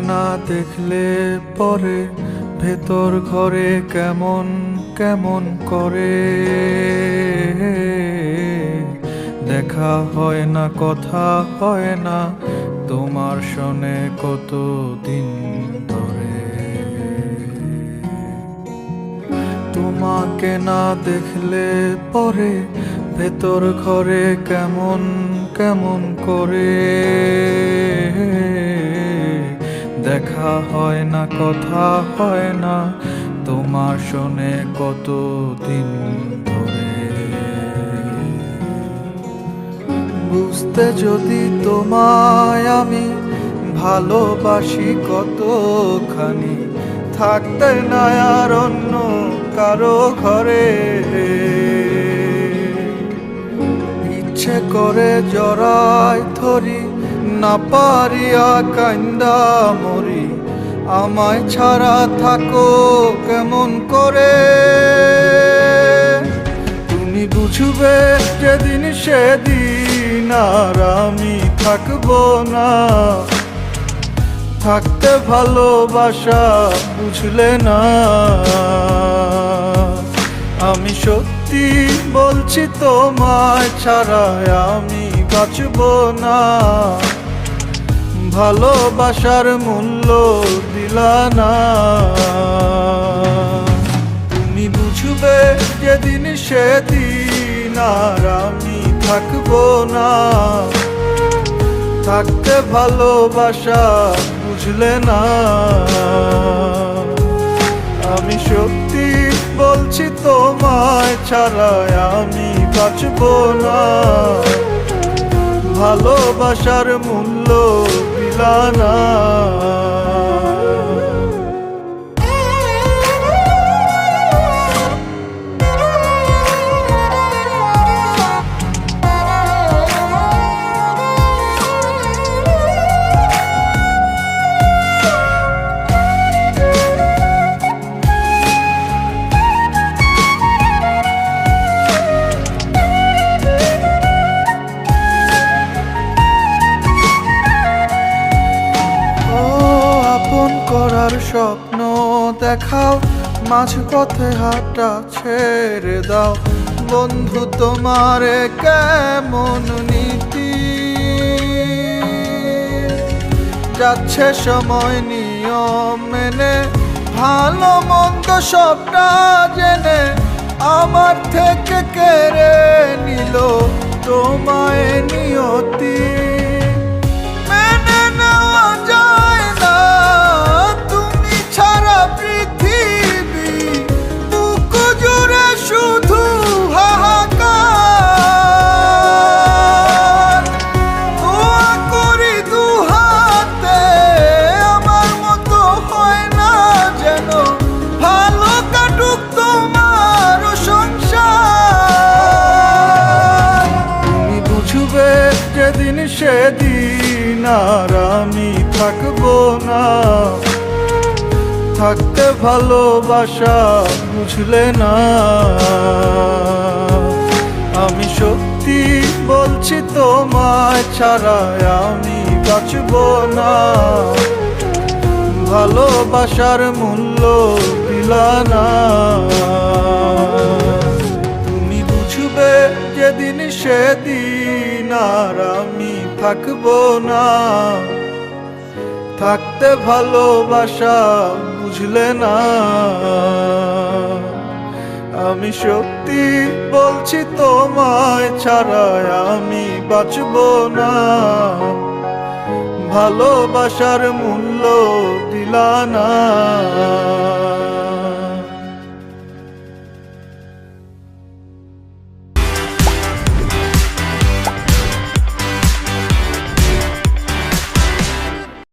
না দেখলে পরে ভেতর ঘরে কেমন কেমন করে? দেখা হয় না, কথা হয় না, তোমার শোনে কত দিন ধরে। তোমাকে না দেখলে পরে ভেতর ঘরে কেমন কেমন করে? দেখা হয় না, কথা হয় না, তোমার শোনে কত দিন বুঝতে যদি তোমায় আমি ভালোবাসি কতখানি, থাকতে না আর অন্য কারও ঘরে। ইচ্ছে করে জড়াই ধরি না পারিয়া কান্দা মরি। আমায় ছাড়া থাকো কেমন করে? তুমি বুঝবে যেদিন সেদিন আর আমি থাকব না। থাকতে ভালোবাসা বুঝলে না। আমি সত্যি বলছি তোমায় ছাড়া আমি বাঁচব না। ভালোবাসার মূল্য দিলা না। তুমি বুঝবে যেদিন সেদিন আর আমি থাকব না। থাকতে ভালোবাসা বুঝলে না। আমি সত্যি বলছি তোমায় ছাড়া আমি বাঁচব না। ভালোবাসার মূল্য দিলা করার স্বপ্ন দেখাও মাঝ পথে হাঁটা ছেড়ে দাও। বন্ধু, তোমারে কেমন নীতি? যাচ্ছে সময় নিয়ম মেনে, ভালো মন্দ সবটা জেনে আমার থেকে কেড়ে নিল তোমায় নিয়তি। আর আমি থাকব না। থাকতে ভালোবাসা বুঝলে না। আমি সত্যি বলছি তোমায় ছাড়া আমি বাঁচব না। ভালোবাসার মূল্য দিলা না। তুমি বুঝবে যেদিন সেদিন আর আমি থাকব না। থাকতে ভালোবাসা বুঝলে না। আমি সত্যি বলছি তোমায় ছাড়া আমি বাঁচব না। ভালোবাসার মূল্য দিলা না।